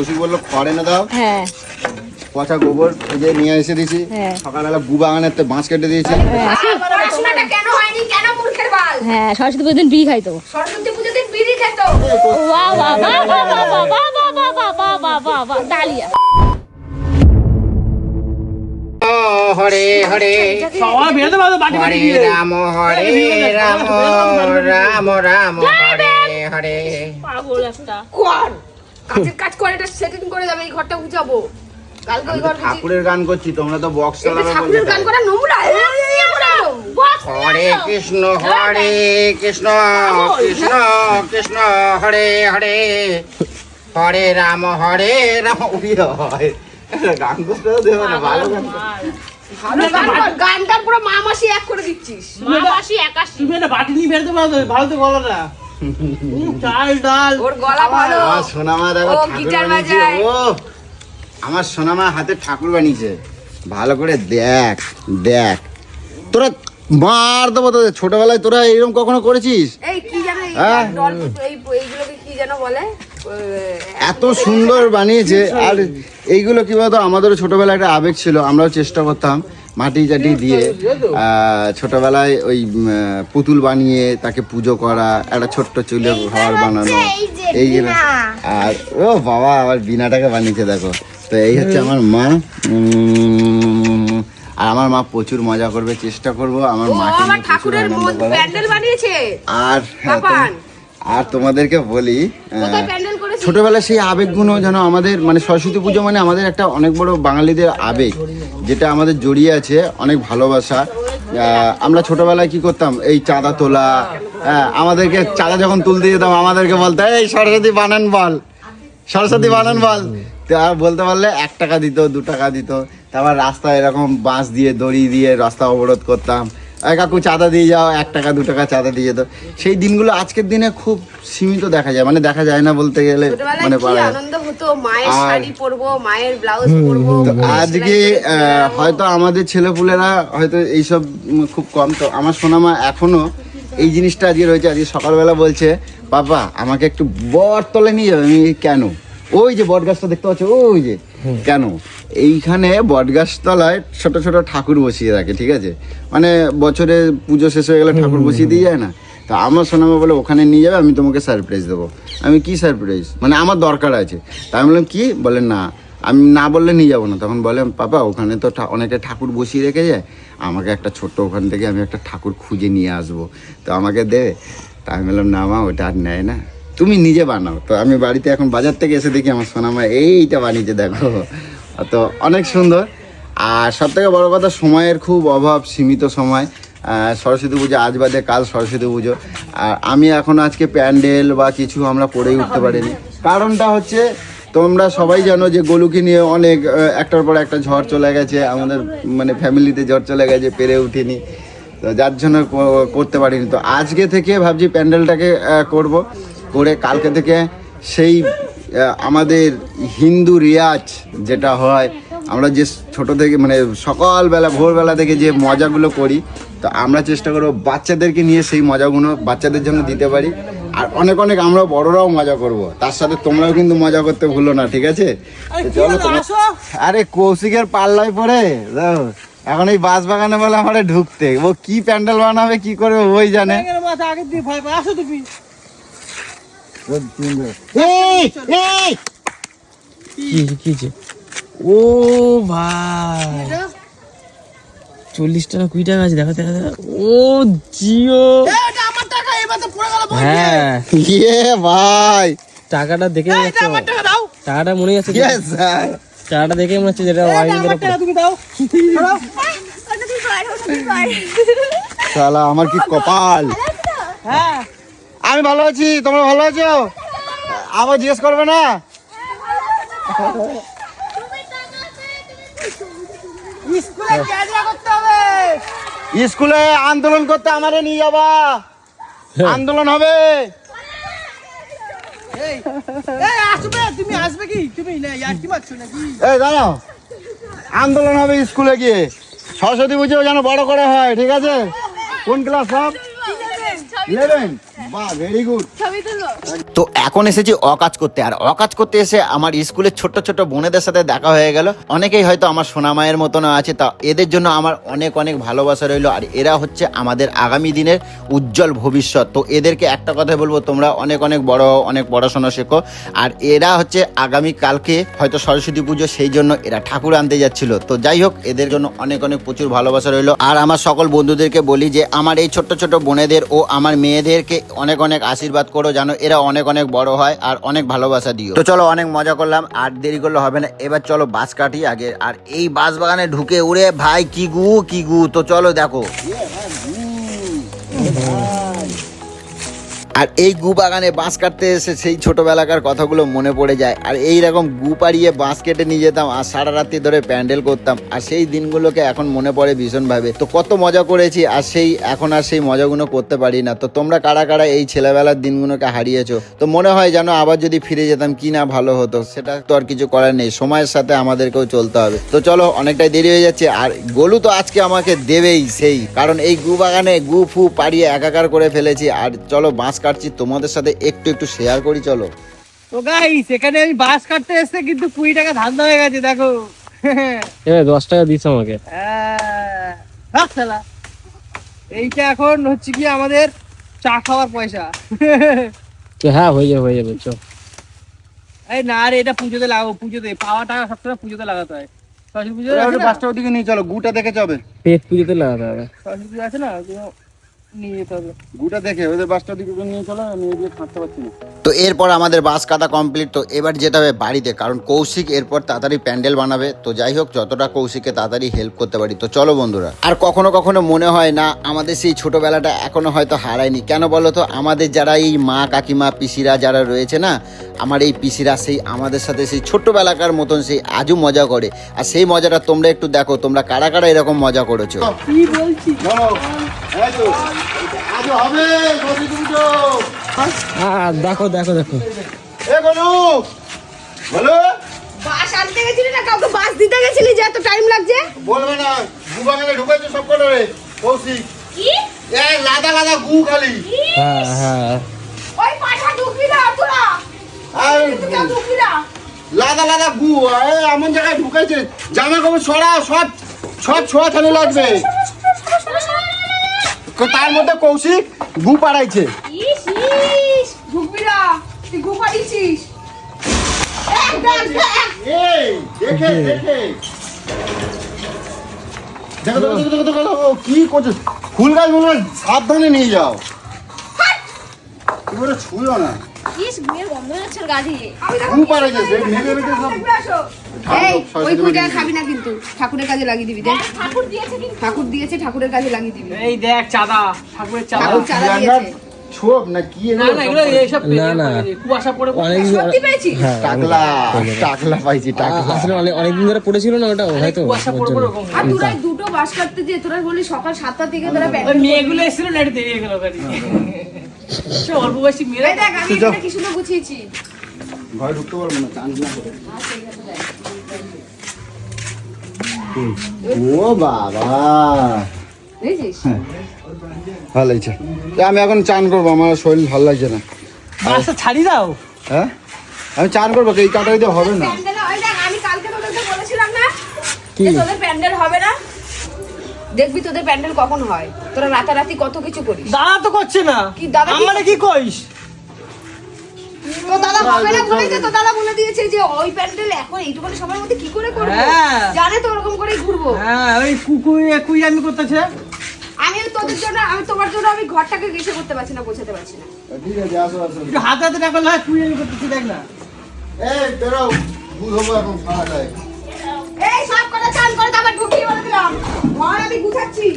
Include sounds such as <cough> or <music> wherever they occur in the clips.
কৌশিক বলল খড় এনে দাও হ্যাঁ পচা গোবর এই যে নিয়ে এসে দিয়েছি হ্যাঁ। সকালবেলা গু বাগানের তো বাঁশ কেটে দিয়েছি হ্যাঁ সরস্বতী পুজোর দিন বিড়ি খাইতো সরস্বতী পুজোর দিন বিড়ি খেত বাহ বাহ বাহ বাহ বাহ বাহ বাহ বাহ বাহ বাহ বাহ বাহ বাহ বাহ ডালিয়া হরে রাম হরে রাম রাম রাম হরে হরে পাগল একটা কাজের কাজ করে এটা সেটিং করে যাবে এই ঘরটা বুঝাবো কালকে ওই ঘর ঠাকুরের গান করছি তোমরা তো বক্স চালাবে ঠাকুরের গান করা নোংরা হরে কৃষ্ণ হরে কৃষ্ণ কৃষ্ণ কৃষ্ণ হরে হরে। হরে রাম হরে রাম গান করতে দেবে না ভালো গান গানটার পুরো মা মাসি এক করে দিচ্ছিস। মাসি একাশি। তুমি একটা বাটি নিয়ে বেরোতে পারো ভালো তো বলো না। চাল ডাল ওর গলা ভালো। আমার সোনামা দেখো ঠাকুর বানিয়েছে। বাজায়। ও আমার সোনামা হাতে ঠাকুর বানিয়েছে। ভালো করে দেখ দেখ। তোরা মার দেবো তোদের। ছোটবেলায় তোরা এরকম কখনো করেছিস? হ্যাঁ। ডল এই এইগুলোকে কি জানো বলে? ওই, এত সুন্দর বানিয়েছে। আর এইগুলো কি বলতো? আমাদেরও ছোটবেলায় একটা আবেগ ছিল আমরাও চেষ্টা করতাম। মাটি টাটি দিয়ে ছোটবেলায় ওই পুতুল বানিয়ে তাকে পুজো করা একটা ছোট্ট চুলের ঘর বানানো। এইগুলো আর ও বাবা আবার বিনাটাকে বানিয়েছে দেখো। তো এই হচ্ছে আমার মা। আর আমার মা প্রচুর মজা করবে চেষ্টা করব। আমার ও মাকে নিয়ে প্রচুর ঠাকুরের আনন্দ প্যান্ডেল বানিয়েছে। আর হ্যাঁ। আর তোমাদেরকে বলি ছোটবেলায় সেই আবেগগুলো যেন আমাদের মানে সরস্বতী পুজো মানে আমাদের একটা অনেক বড় বাঙালিদের আবেগ যেটা আমাদের জড়িয়ে আছে অনেক ভালোবাসা। আমরা ছোটবেলায় কি করতাম? এই চাঁদা তোলা হ্যাঁ, আমাদেরকে চাঁদা যখন তুলতে যেতাম আমাদেরকে বলতো এই সরস্বতী বানান বল সরস্বতী বানান বল। তো আর বলতে পারলে এক টাকা দিত দু টাকা দিত। তারপর রাস্তায় এরকম বাঁশ দিয়ে দড়ি দিয়ে রাস্তা অবরোধ করতাম। কাকু চাঁদা দিয়ে যাও এক টাকা দু টাকা চাঁদা দিয়ে যেত সেই দিনগুলো আজকের দিনে খুব সীমিত দেখা যায় মানে দেখা যায় না বলতে গেলে মানে আনন্দ হতো? মায়ের আর- শাড়ি পরবো মায়ের ব্লাউজ পরবো আজকে। হয়তো আমাদের ছেলেপুলেরা হয়তো এইসব খুব কম তো আমার সোনামা এখনও এই জিনিসটা আজকে রয়েছে আজকে সকালবেলা বলছে বাবা আমাকে একটু বটতলে নিয়ে যাবে আমি কেন? ওই যে বট গাছটা দেখতে পাচ্ছ ওই যে। কেন? এইখানে বট তলায় ছোট ছোট ঠাকুর বসিয়ে রাখে ঠিক আছে? মানে বছরে পুজো শেষ হয়ে গেলে ঠাকুর বসিয়ে দিয়ে যায় না? তো আমার সোনামা বলে ওখানে নিয়ে যাবে আমি তোমাকে সারপ্রাইজ দেবো। আমি কি সারপ্রাইজ মানে আমার দরকার আছে। তাই আমি বললাম কি? বলে না। আমি না বললে নিয়ে যাব না। তখন বলে পাপা ওখানে তো অনেকে ঠাকুর বসিয়ে রেখে যায়। আমাকে একটা ছোট্ট ওখান থেকে আমি একটা ঠাকুর খুঁজে নিয়ে আসব। তো আমাকে দেবে তা আমি বললাম না মা ওটা আর নেয় না। তুমি নিজে বানাও। তো আমি বাড়িতে এখন বাজার থেকে এসে দেখি আমার সোনামা এইটা বানিয়েছে, দেখো। তো অনেক সুন্দর। আর সব থেকে বড় কথা, সময়ের খুব অভাব, সীমিত সময়। সরস্বতী পুজো আজ বাদে কাল সরস্বতী পুজো। আর আমি এখন আজকে প্যান্ডেল বা কিছু আমরা পরেই উঠতে পারিনি। কারণটা হচ্ছে, তোমরা সবাই জানো যে গোলুকে নিয়ে অনেক একটার পর একটা ঝড় চলে গেছে। আমাদের মানে ফ্যামিলিতে ঝড় চলে গেছে, পেরে উঠিনি। তো যার জন্য করতে পারিনি। তো আজকে থেকে ভাবছি প্যান্ডেলটাকে করব। করে কালকে থেকে সেই আমাদের হিন্দু রিয়াজ যেটা হয় আমরা যে ছোট থেকে মানে সকালবেলা ভোরবেলা থেকে যে মজাগুলো করি তো আমরা চেষ্টা করব বাচ্চাদেরকে নিয়ে সেই মজাগুলো বাচ্চাদের জন্য দিতে পারি। আর অনেক অনেক আমরা বড়রাও মজা করব। তার সাথে তোমরাও কিন্তু মজা করতে ভুলো না ঠিক আছে? চলো আরে কৌশিকের পাল্লায় পড়ে এখন এই বাস বাগানে বলে আমার ঢুকতে। ও কি প্যান্ডেল বানাবে কি করবে ওই জানে। ও ভাই। চল্লিশ টাকা কুড়ি টাকা আছে দেখা দেখা ও জিও। হ্যাঁ। ইয়ে ভাই। টাকাটা দেখে টাকাটা মনে আছে টাকাটা দেখে মনে হচ্ছে যেটা শালা আমার কি কপাল? হ্যাঁ। আমি ভালো আছি তোমরা ভালো আছো? আবার জিজ্ঞেস করবে না? স্কুলে ক্যারিয়া করতে হবে? স্কুলে আন্দোলন করতে আমারে নিয়ে যাবা। আন্দোলন হবে। এই এই আসবে আসবে কি? তুমি না ইয়ার কি মারছো নাকি? এই জানো আন্দোলন হবে স্কুলে গিয়ে। সরস্বতী পুজো যেন বড় করে হয় ঠিক আছে? কোন ক্লাস সব? ইলেভেন বাহ ভেরি গুড ছবি তুলো। তো এখন এসেছি অকাজ করতে। আর অকাজ করতে এসে আমার স্কুলের ছোট্ট ছোট্ট বোনেদের সাথে দেখা হয়ে গেল। অনেকেই হয়তো আমার সোনা মায়ের মতন আছে তা এদের জন্য আমার অনেক অনেক ভালোবাসা রইল। আর এরা হচ্ছে আমাদের আগামী দিনের উজ্জ্বল ভবিষ্যৎ। তো এদেরকে একটা কথা বলব তোমরা অনেক অনেক বড় হও, অনেক পড়াশোনা শেখো। আর এরা হচ্ছে আগামী কালকে হয়তো সরস্বতী পুজো সেই জন্য এরা ঠাকুর আনতে যাচ্ছিল। তো যাই হোক এদের জন্য অনেক অনেক প্রচুর ভালোবাসা রইল। আর আমার সকল বন্ধুদেরকে বলি যে আমার এই ছোট্ট ছোট বোনেদের ও আমার মেয়েদেরকে অনেক অনেক আশীর্বাদ করো জানো এরা অনেক অনেক বড় হয় আর অনেক ভালোবাসা দিও। তো চলো অনেক মজা করলাম, আর দেরি করলে হবে না। এবার চলো বাস কাটি আগে, আর এই বাস বাগানে ঢুকে উড়ে, ভাই কি গু কি গু? তো চলো দেখো। আর এই গু বাগানে বাঁশ কাটতে এসে সেই ছোটোবেলাকার কথাগুলো মনে পড়ে যায়। আর এই রকম গু পাড়িয়ে বাঁশ কেটে নিয়ে যেতাম আর সারা রাত্রি ধরে প্যান্ডেল করতাম। আর সেই দিনগুলোকে এখন মনে পড়ে ভীষণভাবে। তো কত মজা করেছি আর সেই, এখন আর সেই মজাগুলো করতে পারি না। তো তোমরা কারা কারা এই ছেলেবেলার দিনগুলোকে হারিয়েছো? তো মনে হয় যেন আবার যদি ফিরে যেতাম, কি না ভালো হতো? সেটা তো আর কিছু করার নেই। সময়ের সাথে আমাদেরকেও চলতে হবে। তো চলো, অনেকটাই দেরি হয়ে যাচ্ছে। আর গোলু তো আজকে আমাকে দেবেই সেই। কারণ এই গু বাগানে গু ফু পাড়িয়ে একাকার করে ফেলেছি। আর চলো, বাঁশ কাটছি তোমাদের সাথে একটু একটু শেয়ার করি চলো। তো গাইস এখানে আমি বাস কাটতে এসে কিন্তু কুড়ি টাকা ধান্দা হয়ে গেছে দেখো। এবার দশ টাকা দিস আমাকে। আহ, এইটা এখন হচ্ছে কি আমাদের চা খাওয়ার পয়সা। তো হ্যাঁ হয়ে যাবে হয়ে যাবে চো এই না রে এটা পুজোতে লাগাবো পুজোতে পাওয়া টাকা সবসময় পুজোতে লাগাতে হয়। সরস্বতী পুজো? বাসটা ওদিকে নিয়ে চলো গুটা দেখে যাবে। পেট পুজোতে লাগাতে হবে। সরস্বতী পুজো আছে না? নিয়ে যেতে হবে। গুটা দেখে ওদের বাসটা দিকে নিয়ে চলো নিয়ে গিয়ে থাকতে পারছি না। তো এরপর আমাদের বাস কাটা কমপ্লিট তো এবার যেতে হবে বাড়িতে কারণ কৌশিক এরপর তাড়াতাড়ি প্যান্ডেল বানাবে। তো যাই হোক যতটা কৌশিককে তাড়াতাড়ি হেল্প করতে পারি। তো চলো বন্ধুরা আর কখনো কখনো মনে হয় না আমাদের সেই ছোটবেলাটা এখনও হয়তো হারায়নি। কেন বলো তো আমাদের যারা এই মা কাকিমা পিসিরা যারা রয়েছে না আমার এই পিসিরা সেই আমাদের সাথে সেই ছোট্টবেলাকার মতন সেই আজও মজা করে। আর সেই মজাটা তোমরা একটু দেখো তোমরা কারা কারা এরকম মজা করেছ? কি বলছি দেখো দেখো দেখো। এ গনু বলো? বাস আনতে গেছিলি না? কাউকে বাস দিতে গেছিলি যে এত টাইম লাগছে? বলবে না সব কটা রে কৌশিক। কি? এ লাদা লাদা গু খালি। হ্যাঁ হ্যাঁ। ওই পাশা ঢুকবি না তোরা? আর ঢুকবি না? লাদা লাদা গু এ এমন জায়গায় ঢুকেছে জামা কাপড় ছড়া সব সব ছোঁয়া ছানি লাগবে। তার মধ্যে কৌশিক গু পাড়াইছে। ইস ইস ঢুকবি না তুই গু পাড়িয়েছিস? দেখ, দেখ, দেখ। এই দেখে দেখে। দেখো দেখো দেখো দেখো দেখো কি করছে? ফুল গাছ মনে হয় সাবধানে নিয়ে যাও। কি ছুঁয়ো না। ইস গুয়ের গন্ধ আমি দেখো গু পাড়াইছে করে মেঘে মেঘে সব। ওই ফুলটা খাবি না কিন্তু। ঠাকুরের কাজে লাগিয়ে দিবি দেখ। ঠাকুর দিয়েছে কিন্তু। ঠাকুর দিয়েছে ঠাকুরের কাজে লাগিয়ে দিবি। এই দেখ চাঁদা। ঠাকুরের চাঁদা। চাঁদা দিয়েছে। ছোপ না কি না না এগুলো এইসব না, না। কুয়াশা পড়ে পড়ে- অনেক সত্যি পেয়েছিস? হ্যাঁ টাকলা টাকলা পাইছি টাকলা। আসলে অনেক অনেকদিন ধরে পড়েছিল না ওটা? হয়তো কুয়াশা পড়ে পড়ে আর তোরা দুটো বাস কাটতে যে তোরা বলি সকাল সাতটা থেকে তোরা ওই মেয়েগুলো এসেছিল না একটু দেরি গেল গাড়ি সে অল্প বয়সী মেয়েরা দেখ আমি কি সুন্দর গুছিয়েছি। ঘরে ঢুকতে পারব না চান না করে। ও বাবা। ভালো লাগছে। এ, আমি এখন চান করব আমার শরীর ভালো লাগছে না। বাসটা ছাড়ি দাও। হ্যাঁ? আমি চান করব এই কাটা দিতে হবে না। আমি কালকে তোদেরকে বলেছিলাম না কি? তোদের প্যান্ডেল হবে না। দেখবি তোদের প্যান্ডেল কখন হয়? তোরা রাতারাতি কত কিছু করিস। দাদা তো করছে না। কি দাদা কি- আমারে কি কইস হবে না বলেই তো দাদা বলে দিয়েছে যে ওই প্যান্ডেল এখন এইটুকুনি সময়ের মধ্যে কি করে করব? হ্যাঁ। জানে তো ওরকম করেই ঘুরবো। হ্যাঁ ওই কুকুই কুই আমি করতেছে আমি তোদের জন্য আমি তোমার জন্য আমি ঘরটাকে গেছে করতে পারছি না বোঝাতে পারছি না। ঠিক আছে আসো আসো। একটু হাতে হাতে না করলে হয় কুই আমি করতেছি দেখ না। এই বেরো। দুধ হব এখন খাওয়া যায়। এই সব কথা চান করে তারপর ঢুকিয়ে বলে দিলাম। ঘর আমি গুছাচ্ছি।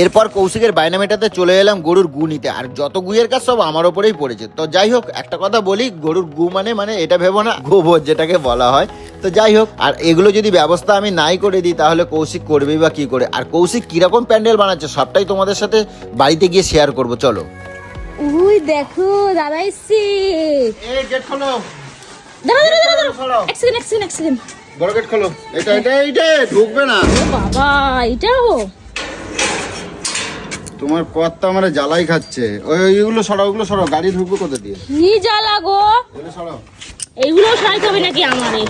এরপর কৌশিকের বাইনা মেটাতে চলে এলাম গরুর গু নিতে। আর যত গুয়ের কাজ সব আমার ওপরেই পড়েছে। তো যাই হোক একটা কথা বলি গরুর গু মানে মানে এটা ভেবো না গোবর যেটাকে বলা হয়। তো যাই হোক আর এগুলো যদি ব্যবস্থা আমি নাই করে দিই তাহলে কৌশিক করবেই বা কি করে? আর কৌশিক কীরকম প্যান্ডেল বানাচ্ছে সবটাই তোমাদের সাথে বাড়িতে গিয়ে শেয়ার করব চলো। উই দেখো দাদা এসছে। এই গেট খোলো। এক সেকেন্ড এক সেকেন্ড এক সেকেন্ড বড় গেট খোলো। এটা এটা এইটা ঢুকবে না। ও বাবা এটাও? তোমার কর্তা আমার জ্বালাই খাচ্ছে। ওই ওইগুলো সরাও ওগুলো সরাও গাড়ি ঢুকবো কোথা দিয়ে? কি জ্বালা গো। এগুলো সরাও। এইগুলো সাইতে হবে নাকি আমারে?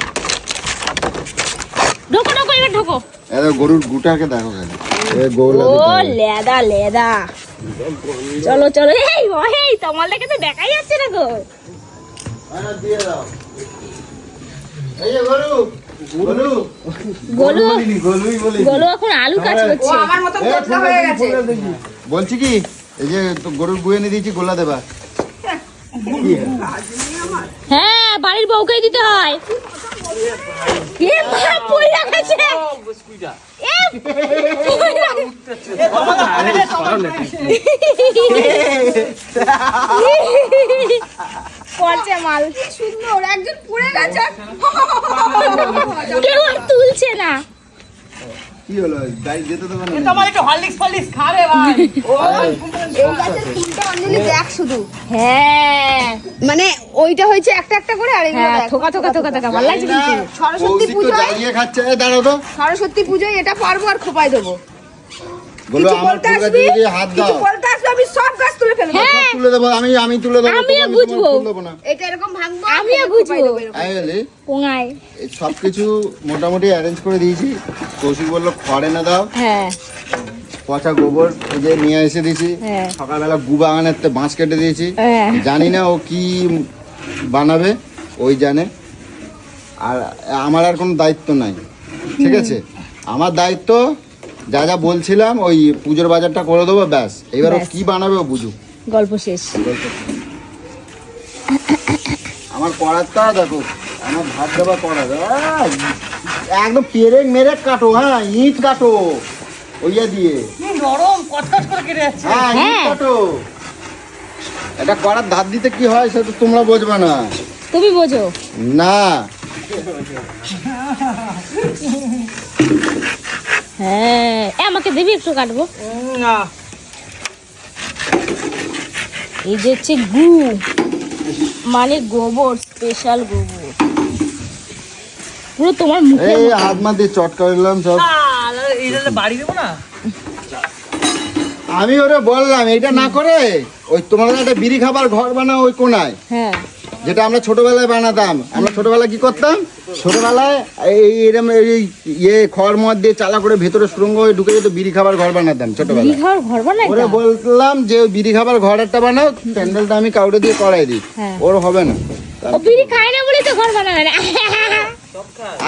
ঢোকো ঢোকো এবার ঢোকো। এ দেখো, গরুর গুটাকে দেখো খালি এ গরু ও লেদা লেদা। চলো চলো। এই ও এই তোমাদেরকে তো দেখাই যাচ্ছে না গো। আরে দিয়ে দাও। এই যে গরু গরু। গোলু বলিনি, গরুই বলি গোলু এখন আলু কাজ ও করছে আমার মতো তোতলা হয়ে গেছে। বলছি কি এই যে গরুর গুয়ে নিয়ে দিয়েছি গোলা দেবা। হ্যাঁ বাড়ির বউকে দিতে হয়। এ মা পয়লা গেছে। এ, পড়ছে মাল। সুন্দর একজন পড়ে গেছে। কেউ আর তুলছে না। কি হলো? গাড়ি যেতে দেবে না তোমার একটু হরলিক্স ফরলিক্স খাবে ভাই। <laughs> এই গাছের তিনটা অঞ্জলি দেখ শুধু। হ্যাঁ। মানে ওইটা হয়েছে একটা একটা করে আর এগুলো হ্যাঁ থোকা থোকা থোকা থোকা। ভালো লাগছে কিন্তু। সরস্বতী পুজো তো খাচ্ছে। দাঁড়াও তো। সরস্বতী পুজোয় এটা পারব আর খোপাই দেবো। বলো আমার বলতে ফুল গাছে যদি হাত দাও। বলতে আসবি? আমি সব গাছ তুলে ফেলব। হ্যাঁ। তুলে দেবো আমি আমি তুলে দেবো আমিও বুঝব। ফুল দেবো না। এটা এরকম ভাঙবো আমিও বুঝব। দেবো এরকম। আমি সব কিছু মোটামুটি অ্যারেঞ্জ করে দিয়েছি। কৌশিক বলল খড় এনে দাও। হ্যাঁ। পচা গোবর এই যে নিয়ে এসে দিয়েছি। হ্যাঁ। সকালবেলা গু বাগানের বাঁশ কেটে দিয়েছি। হ্যাঁ। জানি না ও কি বানাবে ওই জানে। আর আমার আর কোনো দায়িত্ব নাই। ঠিক আছে? আমার দায়িত্ব যা যা বলছিলাম ওই পুজোর বাজারটা করে দেবো ব্যাস। এবার ও কি বানাবে ও বুঝুক। গল্প শেষ। আমার করারটা দেখো আমার ভাত দেওয়া করার আহ, একদম পেরে মেরে কাটো হ্যাঁ ইট কাটো ওইয়া দিয়ে। নরম কচকচ করে কেটে যাচ্ছে। হ্যাঁ ইট হ্যাঁ। কাটো। এটা করার ধার দিতে কি হয় সেটা তো তোমরা বুঝবে না। তুমি বোঝো। না। হ্যাঁ। আমাকে দিবি একটু কাটবো? না। এই যে হচ্ছে গু। মানে গোবর স্পেশাল গোবর। পুরো তোমার মুখে এই হাত মা দিয়ে চটকা দিলাম সব। এইটা বাড়ি দেবো না। আমি ওরে বললাম এটা না করে ওই তোমাদের একটা বিড়ি খাবার ঘর বানাও ওই কোনায়। হ্যাঁ। যেটা আমরা ছোটবেলায় বানাতাম। আমরা ছোটবেলায় কি করতাম? ছোটবেলায় এই এরম এই ইয়ে খড় মদ দিয়ে চালা করে ভেতরে সুরঙ্গ হয়ে ঢুকে যেত বিড়ি খাবার ঘর বানাতাম ছোটবেলায়। খাওয়ার ঘর বানাই ওরে বললাম যে বিড়ি খাবার ঘর একটা বানাও প্যান্ডেলটা আমি কাউরে দিয়ে করাই দিই হ্যাঁ। ওর হবে না। ও বিড়ি খায় না বলে তো ঘর বানাবে না।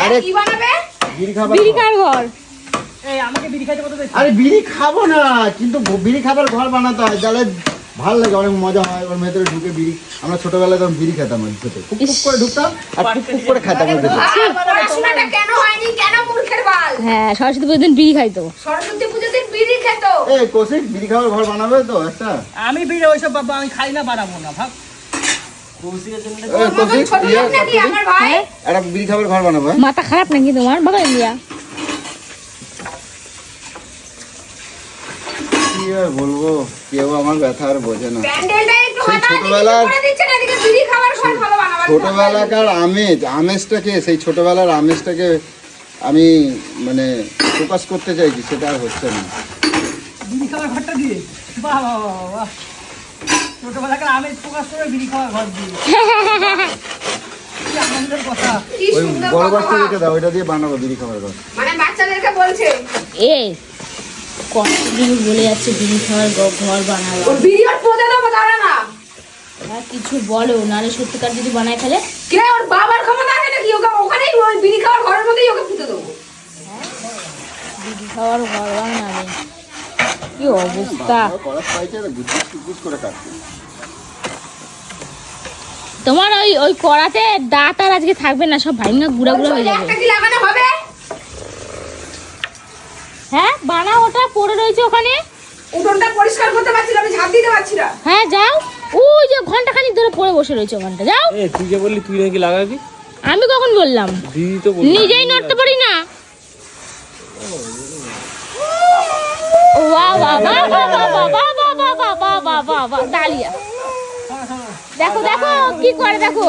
আরে কি বানাবে? বিড়ি খাবার বিড়ি। খাওয়ার ঘর। এই আমাকে বিড়ি খাইতে কত আরে বিড়ি খাব না কিন্তু বিড়ি খাবার ঘর বানাতে হয় তাহলে ভালো লাগে অনেক মজা হয় ওর ভেতরে ঢুকে বিড়ি আমরা ছোটবেলায় তখন বিড়ি খেতাম ওই ভেতরে ফুক ফুক করে ঢুকতাম আর ফুক করে খেতাম ওর ভেতরে মূর্খের বাল? হ্যাঁ সরস্বতী পুজোর দিন বিড়ি খাইতো। সরস্বতী পুজোতে বিড়ি খেত? এই বিড়ি খাবার ঘর বানাবে তো একটা। আমি বিড়ি ওইসব বাবা আমি খাই না বানাবো না ইয়ে একটা বিড়ি খাবার ঘর বানাবো হ্যাঁ? মাথা খারাপ নাকি তোমার? বাবা ইন্ডিয়া। আর বলব কেউ আমার ব্যথা আর বোঝে না। সেই ছোটবেলার- ছোটবেলাকার আমেজ আমেজটাকে সেই ছোটবেলার আমেজটাকে আমি মানে প্রকাশ করতে চাইছি সেটা আর হচ্ছে না। বিড়ি খাওয়ার ঘরটা দিয়ে? বাহ বাহ বাহ বাহ, বাহ। ছোটবেলাকার আমি প্রকাশ করে বিড়ি খাওয়ার ঘর দিয়ে। কি আনন্দের কথা। ওই সুন্দর বড়। বাচ্চা দাও ওইটা দিয়ে বানাবো বিড়ি খাবার ঘর। মানে বাচ্চাদেরকে বলছে। কতদিন বলে যাচ্ছে বিড়ি খাওয়ার ঘর বানাবো ওর বিড়ি দেবো দাঁড়া না। আর কিছু বলো নাহলে সত্যিকার যদি বানায় ফেলে কে ওর বাবার ক্ষমতা আছে নাকি? ওকে ওখানেই ওই বিড়ি খাওয়ার ঘরের মধ্যেই ওকে পুঁতে দেবো। বিড়ি খাওয়ার ঘর বানাবে। কি অবস্থা? তোমার ওই ওই কড়াতে দাঁত আর আজকে থাকবে না সব ভাইঙ্গা গুড়া গুড়া হয়ে যাবে। একটা কি লাগানো হবে? হ্যাঁ বানা ওটা পড়ে রয়েছে ওখানে উঠোনটা পরিষ্কার করতে পারছি না আমি ঝাঁপ দিতে পারছি না হ্যাঁ যাও ওই যে ঘণ্টা খানিক ধরে পড়ে বসে রয়েছে ওখানটা যাও এ তুই যে বললি তুই নাকি লাগাবি আমি কখন বললাম দিদি তো বললি নিজেই নড়তে পারি না বাহ বাহ বাহ বাহ বাহ বাহ বাহ বাহ বাহ বাহ বাহ বাহ বাহ বাহ ডালিয়া দেখো দেখো কি করে দেখো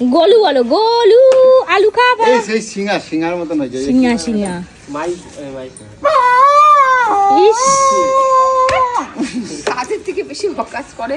গোলু বলো গোলু আলু খাবা। এই সেই সিঙ্গার সিঙ্গার মতন হয়েছে সিঙ্গা সিঙ্গা মাই মাই। ইস। কাজের থেকে বেশি বকাস করে।